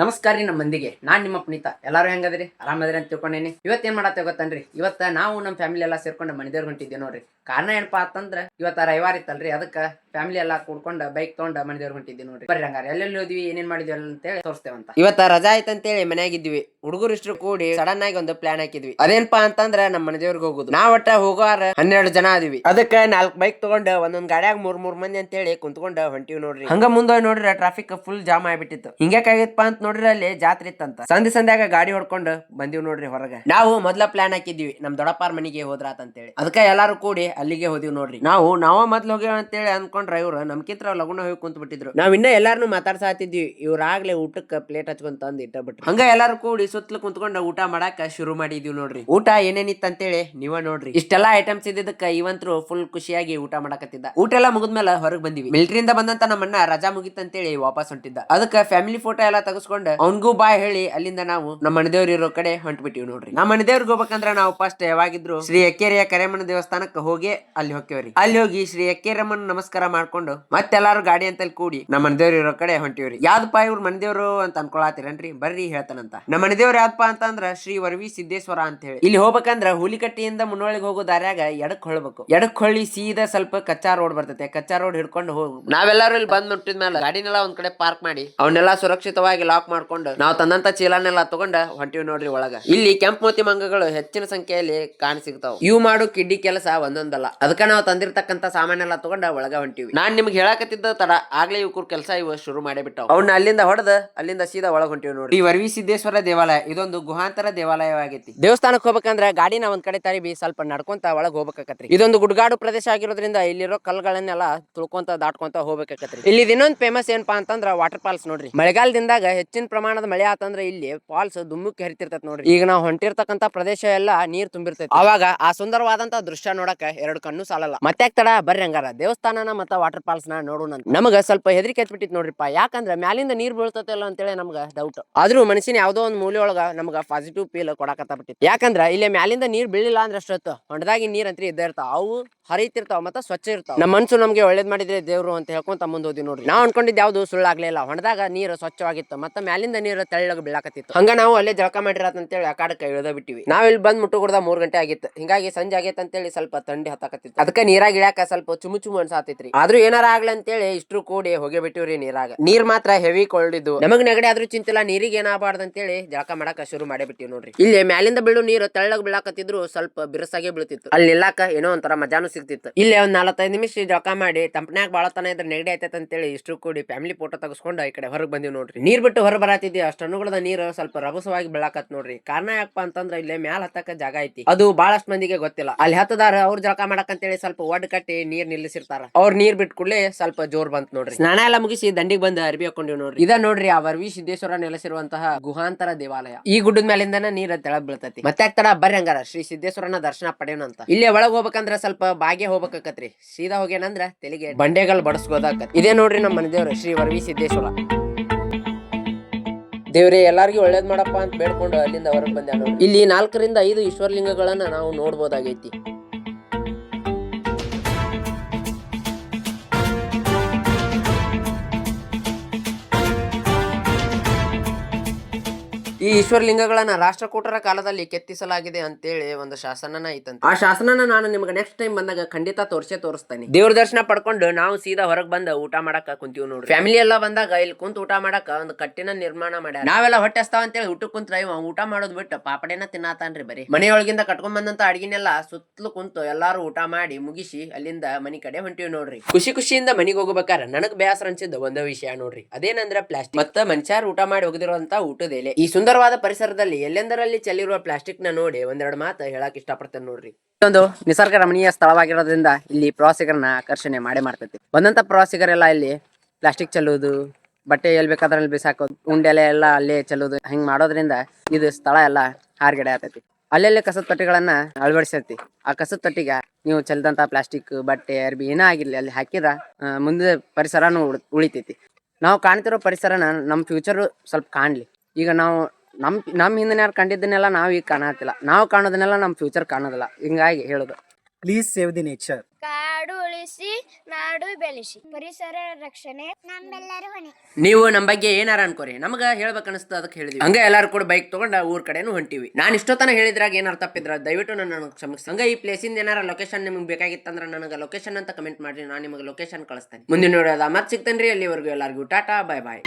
ನಮಸ್ಕಾರ ರೀ ನಮ್ಮ ಮಂದಿಗೆ ನಾನ್ ನಿಮ್ಮ ಪುನೀತ. ಎಲ್ಲಾರು ಹೆಂಗದ್ರಿ? ಆರಾಮದ್ರಿ ಅಂತ ತಿಳ್ಕೊಂಡೇನಿ. ಇವತ್ತು ಏನ್ ಮಾಡತ್ತೆ ಗೊತ್ತನ್ರಿ? ಇವತ್ತ ನಾವು ನಮ್ಮ ಫ್ಯಾಮಿಲಿ ಎಲ್ಲಾ ಸೇರ್ಕೊಂಡು ಮನೆದೇವ್ರ ಹೊಂಟಿದ್ದೀವಿ ನೋಡ್ರಿ. ಕಾರಣ ಏನಪ್ಪಾ ಅಂತಂದ್ರ ಇವತ್ತ ರವಿವಾರ ಇತ್ತಲ್ರಿ, ಅದಕ್ಕ ಫ್ಯಾಮಿಲಿ ಎಲ್ಲಾ ಕೂಡ್ಕೊಂಡ ಬೈಕ್ ತಗೊಂಡ ಮನೆದೇವ್ರ ಹೊಂಟಿದ್ವಿ ನೋಡ್ರಿ. ಬರ್ರಿ ಹಂಗಾರೆ. ಎಲ್ಲೆಲ್ಲಿ ಹೋದ್ವಿ, ಏನೇನ್ ಮಾಡಿದ್ವಿ ಅಂತ ಅಂತೇಳಿ ತೋರಿಸ್ತೇವಂತ. ಇವತ್ತ ರಜಾ ಆಯ್ತಂತೇಳಿ ಮನ್ಯಾಗಿದ್ವಿ ಹುಡುಗರು ಇಷ್ಟ್ರು ಕೂಡಿ ಸಡನ್ ಆಗಿ ಒಂದು ಪ್ಲಾನ್ ಹಾಕಿದ್ವಿ. ಅದೇನಪ್ಪಾ ಅಂತಂದ್ರ ನಮ್ಮ ಮನೆದೇವ್ರಿಗೆ ಹೋಗುದು. ನಾವ್ ಒಟ್ಟ ಹೋಗೋರ ಹನ್ನೆರಡು ಜನ ಆದಿವಿ. ಅದಕ್ಕ ನಾಲ್ಕ್ ಬೈಕ್ ತಗೊಂಡ ಒಂದೊಂದ್ ಗಾಡ್ಯಾಗ ಮೂರ್ ಮೂರ್ ಮಂದಿ ಅಂತ ಹೇಳಿ ಕುಂತ್ಕೊಂಡ ಹೊಂಟಿವಿ ನೋಡ್ರಿ. ಹಂಗ ಮುಂದೆ ನೋಡ್ರಿ ಟ್ರಾಫಿಕ್ ಫುಲ್ ಜಾಮ್ ಆಗಿಬಿಟ್ಟಿತ್ತು. ಹಿಂಗ್ಯಾಕಾಗಿತ್ತಪ್ಪ ಅಂತ ನೋಡ್ರಿ ಅಲ್ಲಿ ಜಾತ್ರೆ ಇತ್ತಂತ. ಸಂಧಿ ಸಂಧ್ಯಾಗ ಗಾಡಿ ಹೊಡ್ಕೊಂಡು ಬಂದಿವ್ ನೋಡ್ರಿ ಹೊರಗೆ. ನಾವು ಮೊದ್ಲ ಪ್ಲಾನ್ ಹಾಕಿದ್ವಿ, ನಮ್ ದೊಡ್ಡಪ್ಪಾರ ಮನೆಗೆ ಹೋದ್ರಾತ ಅಂತೇಳಿ ಅದಕ್ಕ ಎಲ್ಲಾರು ಕೂಡಿ ಅಲ್ಲಿಗೆ ಹೋದಿವಿ ನೋಡ್ರಿ. ನಾವು, ನಾವ ಮೊದ್ಲು ಹೋಗ್ಯಾವ ಅಂತೇಳಿ ಅನ್ಕೊಂಡ್ರ ಇವ್ರು ನಮ್ಕಿಂತ ಲಗುನ ಹೋಗಿ ಕುಂತ್ ಬಿಟ್ಟಿದ್ರು. ನಾವ್ ಇನ್ನ ಎಲ್ಲಾರನು ಮಾತಾಡ್ಸಾತಿದ್ವಿ ಇವ್ರ ಊಟಕ್ಕೆ ಊಟಕ್ಕ ಪ್ಲೇಟ್ ಹಚ್ಕೊಂಡ್ ತಂದ್ ಇಟ್ಟ ಬಿಟ್ರು. ಹಂಗ ಎಲ್ಲಾರು ಕೂಡಿ ಸುತ್ತಲು ಕುಂತ್ಕೊಂಡ ಊಟ ಮಾಡಾಕ ಶುರು ಮಾಡಿದ್ವಿ ನೋಡ್ರಿ. ಊಟ ಏನೇನಿತ್ತು ಅಂತೇಳಿ ನೀವ ನೋಡ್ರಿ. ಇಷ್ಟೆಲ್ಲಾ ಐಟಮ್ಸ್ ಇದ್ದಿದ್ದಕ್ಕ ಇವಂತ್ರು ಫುಲ್ ಖುಷಿಯಾಗಿ ಊಟ ಮಾಡಕತ್ತಿದ್ದ. ಊಟ ಎಲ್ಲ ಮುಗಿದ್ಮೇಲೆ ಹೊರಗ್ ಬಂದಿವಿ. ಮಿಲ್ಟ್ರಿಯಿಂದ ಬಂದಂತ ನಮ್ಮಣ್ಣ ರಜಾ ಮುಗಿತಂತೇಳಿ ವಾಪಸ್ ಹೊಂಟಿದ್ದ. ಅದಕ್ಕ ಫ್ಯಾಮಿಲಿ ಫೋಟೋ ಎಲ್ಲಾ ತಗಸ್ಕೊಂಡ್ ಅವ್ನ್ಗೂ ಬಾಯ್ ಹೇಳಿ ಅಲ್ಲಿಂದ ನಾವು ನಮ್ಮ ಮನೆದೇವ್ರ ಇರೋ ಕಡೆ ಹೊಂಟ್ಬಿಟ್ಟಿವಿ ನೋಡ್ರಿ. ನಮ್ಮ ಮನೆದೇವ್ರಿಗೆ ಹೋಗ್ಬೇಕಂದ್ರ ನಾವು ಫಸ್ಟ್ ಯಾವಾಗಿದ್ರು ಶ್ರೀ ಎಕ್ಕೇರಿಯ ಕರೆಮಣ ದೇವಸ್ಥಾನಕ್ಕೆ ಹೋಗಿ ಅಲ್ಲಿ ಹೋಗ್ತೇವ್ರಿ ಅಲ್ಲಿ ಹೋಗಿ ಶ್ರೀ ಎಕ್ಕೇರಮ್ಮನ ನಮಸ್ಕಾರ ಮಾಡ್ಕೊಂಡು ಮತ್ತೆಲ್ಲಾರು ಗಾಡಿ ಅಂತಲ್ಲಿ ಕೂಡಿ ನಮ್ಮ ಮನದೇವ್ರು ಇರೋ ಕಡೆ ಹೊಂಟಿವ್ರಿ. ಯಾವ್ದಪ್ಪ ಇವ್ರ ಮನದೇವ್ರು ಅಂತ ಅನ್ಕೊಳತಿರನ್ರಿ? ಬರ್ರಿ ಹೇಳ್ತಾನಂತ. ನಮ್ಮ ಮನದೇವ್ರು ಯಾವ್ದಪ್ಪ ಅಂತಂದ್ರ ಶ್ರೀ ವರವಿ ಸಿದ್ದೇಶ್ವರ ಅಂತ ಹೇಳಿ ಇಲ್ಲಿ ಹೋಗ್ಬೇಕಂದ್ರ ಹುಲಿಕಟ್ಟಿಯಿಂದ ಮುನ್ನೊಳಗೆ ಹೋಗೋ ದಾರ್ಯಾಗ ಎಡಕ್ ಹೊಳ್ಬೇಕು. ಎಡಕ್ ಹೊಳ್ಳಿ ಸೀದಾ ಸ್ವಲ್ಪ ಕಚ್ಚಾ ರೋಡ್ ಬರ್ತೈತೆ. ಕಚ್ಚಾ ರೋಡ್ ಹಿಡ್ಕೊಂಡು ಹೋಗು. ನಾವೆಲ್ಲರೂ ಇಲ್ಲಿ ಬಂದ್ ಮುಟ್ಟಿದ ಮೇಲೆ ಗಾಡಿನೆಲ್ಲ ಒಂದ್ ಕಡೆ ಪಾರ್ಕ್ ಮಾಡಿ ಅವನ್ನೆಲ್ಲ ಸುರಕ್ಷಿತವಾಗಿ ಲಾಕ್ ಮಾಡ್ಕೊಂಡು ನಾವು ತಂದಂತ ಚೀಲನೆಲ್ಲ ತಗೊಂಡ ಹೊಂಟಿವಿ ನೋಡ್ರಿ ಒಳಗ. ಇಲ್ಲಿ ಕೆಂಪು ಮೋತಿ ಮಂಗಗಳು ಹೆಚ್ಚಿನ ಸಂಖ್ಯೆಯಲ್ಲಿ ಕಾಣ ಸಿಗ್ತಾವ. ಇವು ಮಾಡು ಕಿಡ್ಡಿ ಕೆಲಸ ಒಂದೊಂದಲ್ಲ. ಅದಕ್ಕ ನಾವು ತಂದಿರ್ತಕ್ಕಂತ ಸಾಮಾನೆಲ್ಲ ತಗೊಂಡ ಒಳಗ ಹೊಂಟಿವಿ. ನಾನ್ ನಿಮ್ಗೆ ಹೇಳಕತ್ತಿದ್ದ ತಡ ಆಗ್ಲೇ ಇವ್ರ ಕೆಲಸ ಇವ ಶುರು ಮಾಡೇ ಬಿಟ್ಟಾವ. ಅವನ್ನ ಅಲ್ಲಿಂದ ಹೊಡೆದ ಅಲ್ಲಿಂದ ಸೀದಾ ಒಳಗ್ ಹೊಂಟಿವಿ ನೋಡಿ. ಈ ವರವಿ ಸಿದ್ದೇಶ್ವರ ದೇವಾಲಯ ಇದೊಂದು ಗುಹಾಂತರ ದೇವಾಲಯವಾಗೈತಿ ದೇವಸ್ಥಾನಕ್ಕೆ ಹೋಗ್ಬೇಕಂದ್ರೆ ಗಾಡಿನ ಒಂದ್ ಕಡೆ ತರಿಬಿ ಸ್ವಲ್ಪ ನಡ್ಕೊಂತ ಒಳಗ್ ಹೋಗ್ಬೇಕಾಕತ್ರಿ. ಇದೊಂದು ಗುಡ್ಗಾಡು ಪ್ರದೇಶ ಆಗಿರೋದ್ರಿಂದ ಇಲ್ಲಿರೋ ಕಲ್ಗಳನ್ನೆಲ್ಲ ತುಳ್ಕೊಂತ ದಾಟ್ಕೊಂತ ಹೋಗ್ಬೇಕಾಕತ್ರಿ. ಇಲ್ಲಿ ಇನ್ನೊಂದ್ ಫೇಮಸ್ ಏನಪ್ಪಾ ಅಂತಂದ್ರ ವಾಟರ್ ಫಾಲ್ಸ್ ನೋಡ್ರಿ. ಮಳೆಗಾಲದಿಂದಾಗ ಹೆಚ್ಚಿನ ಪ್ರಮಾಣದ ಮಳೆ ಆತಂದ್ರ ಇಲ್ಲಿ ಫಾಲ್ಸ್ ದುಮ್ಮಕ್ಕೆ ಹರಿತಿರ್ತೈತಿ ನೋಡ್ರಿ. ಈಗ ನಾವು ಹೊಂಟಿರ್ತಕ್ಕಂತ ಪ್ರದೇಶ ಎಲ್ಲ ನೀರ್ ತುಂಬಿರ್ತೈತಿ. ಅವಾಗ ಆ ಸುಂದರವಾದಂತ ದೃಶ್ಯ ನೋಡಕ ಎರಡು ಕಣ್ಣು ಸಾಲಲ್ಲ. ಮತ್ತೆ ತಡ ಬರ್ರಿ ಹಂಗಾರ. ದೇವಸ್ಥಾನನ ಮತ್ತ ವಾಟರ್ ಫಾಲ್ಸ್ನ ನೋಡೋಣ. ನಮಗ ಸ್ವಲ್ಪ ಹೆದರಿಕೆ ಬಿಟ್ಟಿತ್ತು ನೋಡ್ರಿಪ್ಪ. ಯಾಕಂದ್ರೆ ಮ್ಯಾಲಿಂದ ನೀರ್ ಅಂತ ಅಂತೇಳಿ ನಮ್ಗ ಡೌಟ್ ಆದ್ರೂ ಮನುಷ್ಯನ ಯಾವ್ದೋ ಒಂದ್ ಮೂಲೆ ಒಳಗ ನಮ್ಗ ಪಾಸಿಟಿವ್ ಫೀಲ್ ಕೊಡಕತ್ತ ಬಿಟ್ಟಿತ್ತು ಯಾಕಂದ್ರ ಇಲ್ಲಿ ಮ್ಯಾಲಿಂದ ನೀರ್ ಬೀಳಿಲ್ಲ ಅಂದ್ರೆ ಅಷ್ಟೊತ್ತು ಹೊಂಡದಾಗಿ ನೀರ್ ಅಂತ ಇದ್ದೇ ಇರ್ತಾವ. ಅವು ಹರಿತಿರ್ತಾವ ಮತ್ತ ಸ್ವಚ್ಛ ಇರ್ತಾವ. ನಮ್ಮ ಮನ್ಸು ನಮ್ಗೆ ಒಳ್ಳೇದ್ ಮಾಡಿದ್ರೆ ದೇವ್ರು ಅಂತ ಹೇಳ್ಕೊಂತ ಮುಂದೋದಿ ನೋಡ್ರಿ. ನಾವ್ ಅನ್ಕೊಂಡಿದ್ ಯಾವ್ದು ಸುಳ್ಳಾಗ್ಲಿಲ್ಲ. ಹೊಂಡದಾಗ ನೀರು ಸ್ವಚ್ಛವಾಗಿತ್ತು. ಮತ್ತ ಮ್ಯಾಲಿಂದ ನೀರು ತೆಳ್ಳಗ ಬೀಳಾಕತ್ತಿತ್ತು. ಹಂಗ ನಾವು ಅಲ್ಲೇ ಜಳಕ ಮಾಡಿರತ್ ಅಂತೇಳಿ ಆ ಕಾಡಕ್ಕೆ ಇಳ್ದ ಬಿಟ್ಟಿವಿ. ನಾವ್ ಇಲ್ಲಿ ಬಂದ್ ಮುಟ್ಟು ಕುಡ್ದ ಮೂರ್ ಗಂಟೆ ಆಗಿತ್ತು. ಹಿಂಗಾಗಿ ಸಂಜೆ ಆಗೈತೆ ಅಂತೇಳಿ ಸ್ವಲ್ಪ ತಂಡಿ ಹತ್ತಾಕತ್ತಿತ್ತು. ಅದಕ್ಕೆ ನೀರಾಗಿ ಇಳ್ಯಾಕ ಸ್ವಲ್ಪ ಚುಮು ಚುಮು ಅನ್ಸಾತೈತ್ರಿ. ಆದ್ರೂ ಏನಾರ ಆಗ್ಲಿ ಅಂತೇಳಿ ಇಷ್ಟ್ರು ಕೂಡಿ ಹೋಗಿ ಬಿಟ್ಟಿವ್ರಿ ನೀರಾಗ. ನೀರ್ ಮಾತ್ರ ಹೆವಿ ಕೊಳ್ಳಿದ್ದು. ನಮಗ್ ನೆಗಡಿ ಆದ್ರೂ ಚಿಂತಿಲ್ಲ, ನೀರಿಗೆ ಏನಾಗಬಾರ್ದು ಅಂತೇಳಿ ಜಳಕ ಮಾಡಾಕ ಶುರು ಮಾಡಿ ಬಿಟ್ಟಿವಿ ನೋಡ್ರಿ. ಇಲ್ಲಿ ಮ್ಯಾಲಿಂದ ಬೀಳು ನೀರು ತೆಳ್ಳಗ್ ಬೀಳಾಕತ್ತಿದ್ರು ಸ್ವಲ್ಪ ಬಿರುಸಾಗೆ ಬೀಳ್ತಿತ್ತು. ಅಲ್ಲಿ ನಿಲ್ಲಾಕ ಏನೋ ಒಂಥರ ಮಜಾನು ಸಿಗ್ತಿತ್ತು. ಇಲ್ಲಿ ಒಂದ್ ನಾಲ್ಕೈದು ನಿಮಿಷ ಜಳಕ ಮಾಡಿ ತಂಪನ್ಯಾಗ ಬಾಳ ತನ ಇದ್ರೆ ನೆಗಡಿ ಆಯ್ತೈತೆ ಅಂತೇಳಿ ಇಷ್ಟು ಕೂಡಿ ಫ್ಯಾಮಿಲಿ ಫೋಟೋ ತಗಸ್ಕೊಂಡು ಈ ಕಡೆ ಹೊರಗೆ ಬಂದಿವಿ ನೋಡ್ರಿ. ನೀರ್ ಬಿಟ್ಟು ಹೊರ ಬರಾತಿದ್ವಿ ಅಷ್ಟು ಅನುಗುಣದ ನೀರು ಸ್ವಲ್ಪ ರಭಸವಾಗಿ ಬೀಳಾಕತ್ ನೋಡ್ರಿ. ಕಾರಣ ಯಾಕಪ್ಪ ಅಂತಂದ್ರೆ ಇಲ್ಲೇ ಮ್ಯಾಲ ಹತ್ತಕ ಜಾಗ ಐತಿ. ಅದು ಬಹಳಷ್ಟು ಮಂದಿಗೆ ಗೊತ್ತಿಲ್ಲ. ಅಲ್ಲಿ ಹತ್ತದಾರ ಅವ್ರು ಜಳಕ ಮಾಡಕಂತೇಳಿ ಸ್ವಲ್ಪ ಒಡ್ ಕಟ್ಟಿ ನೀರ್ ನಿಲ್ಲಿಸಿರ್ತಾರ. ಅವ್ರ ನೀರ್ ಬಿಟ್ ಕೂಡಲೇ ಸ್ವಲ್ಪ ಜೋರ್ ಬಂತ ನೋಡ್ರಿ. ಸ್ನಾನ ಎಲ್ಲ ಮುಗಿಸಿ ದಂಡಿಗೆ ಬಂದು ಅರ್ಬಿ ಹಾಕೊಂಡಿವ್ ನೋಡ್ರಿ. ಇದ ನೋಡ್ರಿ ಆ ವರ್ವಿ ಸಿದ್ದೇಶ್ವರ ನೆಲೆಸಿರುವಂತಹ ಗುಹಾಂತರ ದೇವಾಲಯ. ಈ ಗುಡ್ಡದ ಮೇಲಿಂದನ ನೀರ ತೆಳಗ್ ಬೀಳ್ತತಿ. ಮತ್ತೆ ಆಗ್ತಾರ ಬರ್ರಿ ಹಂಗಾರ ಶ್ರೀ ಸಿದ್ದೇಶ್ವರನ ದರ್ಶನ ಪಡೆಯೋಣ ಅಂತ. ಇಲ್ಲೇ ಒಳಗ್ ಹೋಗ್ಬೇಕಂದ್ರ ಸ್ವಲ್ಪ ಬಾಗೆ ಹೋಗ್ಬೇಕಾಕತ್ರಿ. ಸೀದಾ ಹೋಗ್ಯಾನಂದ್ರ ತೆಲಿಗೆ ಬಂಡೆಗಳು ಬಡಸ್ಕೋದಾಕತ್ ಇದೇ ನೋಡ್ರಿ ನಮ್ಮ ಮನೆ ದೇವ್ರ ಶ್ರೀ ವರ್ವಿ ಸಿದ್ದೇಶ್ವರ. ದೇವ್ರಿ ಎಲ್ಲಾರ್ಗಿ ಒಳ್ಳೇದ್ ಮಾಡಪ್ಪ ಅಂತ ಬೇಡ್ಕೊಂಡು ಅಲ್ಲಿಂದ ಹೊರಗೆ ಬಂದೆ ಇಲ್ಲಿ ನಾಲ್ಕರಿಂದ ಐದು ಈಶ್ವರಲಿಂಗಗಳನ್ನ ನಾವು ನೋಡ್ಬೋದಾಗೈತಿ. ಈ ಈಶ್ವರಲಿಂಗಗಳನ್ನ ರಾಷ್ಟ್ರಕೂಟರ ಕಾಲದಲ್ಲಿ ಕೆತ್ತಿಸಲಾಗಿದೆ ಅಂತೇಳಿ ಒಂದು ಶಾಸನನ ಐತಂತ ಆ ಶಾಸನನ ನಾನು ನಿಮ್ಗೆ ನೆಕ್ಸ್ಟ್ ಟೈಮ್ ಬಂದಾಗ ಖಂಡಿತ ತೋರಿಸೇ ತೋರಿಸ್ತೇನೆ. ದೇವ್ರ ದರ್ಶನ ಪಡ್ಕೊಂಡು ನಾವು ಸೀದಾ ಹೊರಗ್ ಬಂದ ಊಟ ಮಾಡಕ ಕುಂತೀವಿ ನೋಡ್ರಿ. ಫ್ಯಾಮಿಲಿ ಎಲ್ಲ ಬಂದಾಗ ಇಲ್ಲಿ ಕುಂತ ಊಟ ಮಾಡಕ ಒಂದು ಕಟ್ಟಿನ ನಿರ್ಮಾಣ ಮಾಡ್ಯಾರ. ನಾವೆಲ್ಲ ಹೊಟ್ಟೆ ಹಸ್ತಾವ ಅಂತೇಳಿ ಊಟ ಕುಂತ ಇವ ಊಟ ಮಾಡೋದ್ ಬಿಟ್ಟು ಪಾಪಡೆನ ತಿನ್ನಾತಾನ್ರಿ ಬರಿ. ಮನೆಯೊಳಗಿಂದ ಕಟ್ಕೊಂಡ್ ಬಂದಂತ ಅಡಿಗಿನೆಲ್ಲ ಸುತ್ತಲೂ ಕುಂತು ಎಲ್ಲಾರು ಊಟ ಮಾಡಿ ಮುಗಿಸಿ ಅಲ್ಲಿಂದ ಮನಿ ಕಡೆ ಹೊಂಟಿವಿ ನೋಡ್ರಿ. ಖುಷಿ ಖುಷಿಯಿಂದ ಮನಿಗ್ ಹೋಗ್ಬೇಕಾರ ನನಗ್ ಬೇಸರ ಅನ್ಸಿದ್ದ ಒಂದ ವಿಷಯ ನೋಡ್ರಿ. ಅದೇನಂದ್ರ ಪ್ಲಾಸ್ಟಿಕ್. ಮತ್ತ ಮನುಷ್ಯರು ಊಟ ಮಾಡಿ ಹೋಗದಿರುವಂತ ಊಟದ ಎಲೆ. ಈ ಸುಂದರವಾದ ಪರಿಸರದಲ್ಲಿ ಎಲ್ಲೆಂದರಲ್ಲಿ ಚೆಲ್ಲಿರುವ ಪ್ಲಾಸ್ಟಿಕ್ನ ನೋಡಿ ಒಂದೆರಡು ಮಾತು ಹೇಳಕ್ ಇಷ್ಟಪಡ್ತೇನೆ ನೋಡ್ರಿ. ಇದೊಂದು ನಿಸರ್ಗ ರಮಣೀಯ ಸ್ಥಳವಾಗಿರೋದ್ರಿಂದ ಇಲ್ಲಿ ಪ್ರವಾಸಿಗರನ್ನ ಆಕರ್ಷಣೆ ಮಾಡೇ ಮಾಡ್ತೈತಿ. ಬಂದಂತ ಪ್ರವಾಸಿಗರೆಲ್ಲ ಇಲ್ಲಿ ಪ್ಲಾಸ್ಟಿಕ್ ಚೆಲ್ಲುವುದು, ಬಟ್ಟೆ ಎಲ್ಲಿ ಬೇಕಾದ್ರಲ್ಲಿ ಬಿಸಾಕೋದು ಉಂಡೆಲೆ ಎಲ್ಲ ಅಲ್ಲೇ ಚೆಲ್ಲೋದು ಹಿಂಗ್ ಮಾಡೋದ್ರಿಂದ ಇದು ಸ್ಥಳ ಎಲ್ಲ ಹಾರ್ಗಡೆ ಆಗ್ತೈತಿ. ಅಲ್ಲೆಲ್ಲೇ ಕಸದ ತೊಟ್ಟಿಗಳನ್ನ ಅಳವಡಿಸೈತಿ. ಆ ಕಸದ ತೊಟ್ಟಿಗೆ ನೀವು ಚೆಲ್ಲದಂತ ಪ್ಲಾಸ್ಟಿಕ್, ಬಟ್ಟೆ, ಅರ್ಬಿ ಏನೇ ಆಗಿರ್ಲಿ, ಅಲ್ಲಿ ಹಾಕಿದ್ರ ಮುಂದೆ ಪರಿಸರನು ಉಳ್- ಉಳಿತೈತಿ. ನಾವು ಕಾಣ್ತಿರೋ ಪರಿಸರನ ನಮ್ಮ ಫ್ಯೂಚರ್ ಸ್ವಲ್ಪ ಕಾಣ್ಲಿ. ಈಗ ನಾವು ನಮ್ ನಮ್ಮ ಹಿಂದಿನ ಯಾರು ಕಂಡಿದ್ದನ್ನೆಲ್ಲ ನಾವು ಈಗ ಕಾಣತ್ತಿಲ್ಲ ನಾವು ಕಾಣೋದನ್ನೆಲ್ಲ ನಮ್ಮ ಫ್ಯೂಚರ್ ಕಾಣೋದಿಲ್ಲ. ಹಿಂಗಾಗಿ ಹೇಳೋದು. ಪ್ಲೀಸ್ ಸೇವ್ ದಿ ನೇಚರ್ ಕಾಡು ಉಳಿಸಿ ನಾಡು ಬೆಳೆಸಿ. ಪರಿಸರ ರಕ್ಷಣೆ ನಮ್ಮೆಲ್ಲರ ಹೊಣೆ. ನೀವು ನಮ್ಮ ಬಗ್ಗೆ ಏನಾರ ಅನ್ಕೋರಿ. ನಮಗ ಹೇಳ್ಬೇಕು ಅನಿಸ್ತು ಅದಕ್ಕೆ ಹೇಳಿದ್ವಿ. ಹಂಗ ಎಲ್ಲಾರು ಕೂಡ ಬೈಕ್ ತಗೊಂಡ ಊರ್ ಕಡೆನು ಹೊಂಟಿವಿ. ನಾನು ಇಷ್ಟೊತ್ತನ ಹೇಳಿದ್ರಾಗ ಏನಾರ ತಪ್ಪಿದ್ರ ದಯವಿಟ್ಟು ನನ್ನ ಕ್ಷಮಿಸಿ ಹಂಗ ಈ ಪ್ಲೇಸಿಂದ ಏನಾರ ಲೊಕೇಶನ್ ನಿಮ್ಗೆ ಬೇಕಾಗಿತ್ತಂದ್ರೆ ನನಗೆ ಲೊಕೇಶನ್ ಅಂತ ಕಮೆಂಟ್ ಮಾಡ್ರಿ. ನಾನು ನಿಮಗೆ ಲೊಕೇಶನ್ ಕಳಿಸ್ತೇನೆ. ಮುಂದಿನ ನೋಡೋದ ಮತ್ತೆ ಸಿಗ್ತೇನ್ರಿ. ಅಲ್ಲಿವರೆಗೂ ಎಲ್ಲರಿಗೂ ಟಾಟಾ ಬಾಯ್ ಬಾಯ್